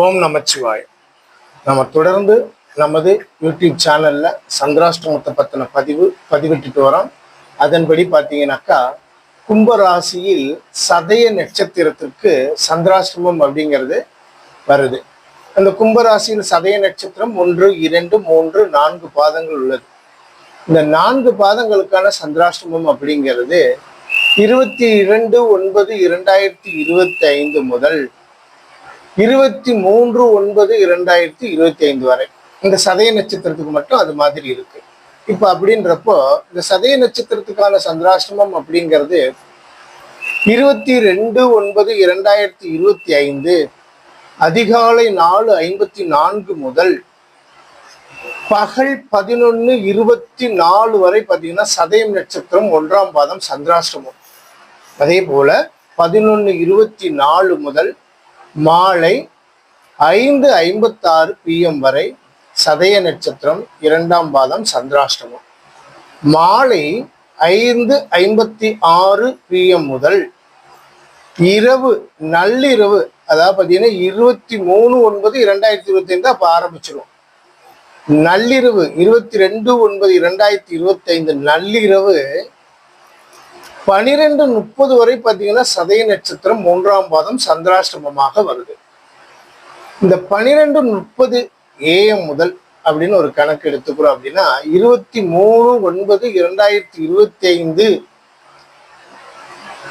ஓம் நமச்சிவாய். நம்ம தொடர்ந்து நமது யூடியூப் சேனலில் சந்திராஷ்டமத்தை பற்றின பதிவு பதிவிட்டுட்டு வரோம். அதன்படி பார்த்தீங்கன்னாக்கா கும்பராசியில் சதய நட்சத்திரத்திற்கு சந்திராஷ்டிரமம் அப்படிங்கிறது வருது. அந்த கும்பராசியில் சதய நட்சத்திரம் ஒன்று இரண்டு மூன்று நான்கு பாதங்கள் உள்ளது. இந்த நான்கு பாதங்களுக்கான சந்திராஷ்டிரமம் அப்படிங்கிறது இருபத்தி இரண்டு ஒன்பது இரண்டாயிரத்தி இருபத்தி ஐந்து முதல் இருபத்தி மூன்று ஒன்பது இரண்டாயிரத்தி இருபத்தி ஐந்து வரை. இந்த சதய நட்சத்திரத்துக்கு மட்டும் அது மாதிரி இருக்கு. இப்ப அப்படின்றப்போ இந்த சதய நட்சத்திரத்துக்கான சந்திராசிரமம் அப்படிங்கிறது இருபத்தி ரெண்டு ஒன்பது இரண்டாயிரத்தி இருபத்தி ஐந்து அதிகாலை நாலு ஐம்பத்தி நான்கு முதல் பகல் பதினொன்னு இருபத்தி நாலு வரை பார்த்தீங்கன்னா சதயம் நட்சத்திரம் ஒன்றாம் பாதம் சந்திராஷ்டமம். அதே போல பதினொன்னு இருபத்தி நாலு முதல் மாலை ஐந்து ஐம்பத்தாறு பிஎம் வரை சதய நட்சத்திரம் இரண்டாம் பாதம் சந்திராஷ்டமம். மாலை ஐந்து ஐம்பத்தி ஆறு பிஎம் முதல் இரவு நள்ளிரவு அதாவது பார்த்தீங்கன்னா இருபத்தி மூணு ஒன்பது இரண்டாயிரத்தி இருபத்தி ஐந்து அப்போ ஆரம்பிச்சிடும் நள்ளிரவு இருபத்தி ரெண்டு ஒன்பது இரண்டாயிரத்தி இருபத்தைந்து நள்ளிரவு பனிரெண்டு முப்பது வரை பார்த்தீங்கன்னா சதய நட்சத்திரம் மூன்றாம் பாதம் சந்திராஷ்டமமாக வருது. இந்த பனிரெண்டு முப்பது ஏஎம் முதல் அப்படின்னு ஒரு கணக்கு எடுத்துக்கிறோம் அப்படின்னா இருபத்தி மூணு ஒன்பது இரண்டாயிரத்தி இருபத்தி ஐந்து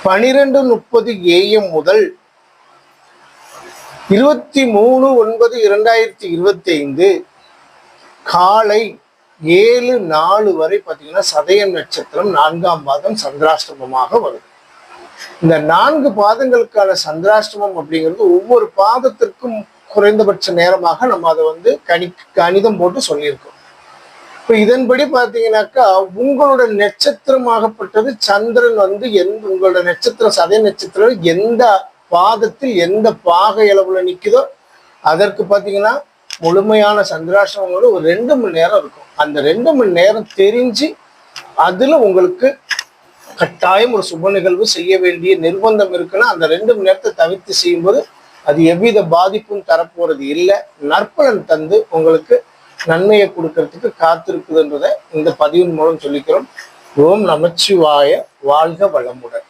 பனிரெண்டு முப்பது ஏஎம் முதல் இருபத்தி மூணு ஒன்பது இரண்டாயிரத்தி இருபத்தி ஐந்து காலை ஏழு நாலு வரை பார்த்தீங்கன்னா சதயம் நட்சத்திரம் நான்காம் பாதம் சந்திராஷ்டமமாக வருது இந்த நான்கு பாதங்களுக்கான சந்திராஷ்டமம் அப்படிங்கிறது ஒவ்வொரு பாதத்திற்கும் குறைந்தபட்ச நேரமாக நம்ம அதை வந்து கணி கணிதம் போட்டு சொல்லியிருக்கோம். இப்போ இதன்படி பார்த்தீங்கன்னாக்கா உங்களோட நட்சத்திரமாகப்பட்டது சந்திரன் வந்து எந்த உங்களோட நட்சத்திரம் சதய நட்சத்திரம் எந்த பாதத்தில் எந்த பாக இளவுல நிற்குதோ அதற்கு பார்த்தீங்கன்னா முழுமையான சந்திராசிரமம் ஒரு ரெண்டு மணி நேரம் இருக்கும். அந்த ரெண்டு மணி நேரம் தெரிஞ்சு அதுல உங்களுக்கு கட்டாயம் ஒரு சுப நிகழ்வு செய்ய வேண்டிய நிர்பந்தம் இருக்குன்னா அந்த ரெண்டு மணி நேரத்தை தவிர்த்து செய்யும்போது அது எவ்வித பாதிப்பும் தரப்போறது இல்லை. நற்பலன் தந்து உங்களுக்கு நன்மையை கொடுக்கறதுக்கு காத்திருக்குதுன்றதை இந்த பதிவின் மூலம் சொல்லிக்கிறோம். ஓம் நமச்சிவாய. வாழ்க வளமுடன்.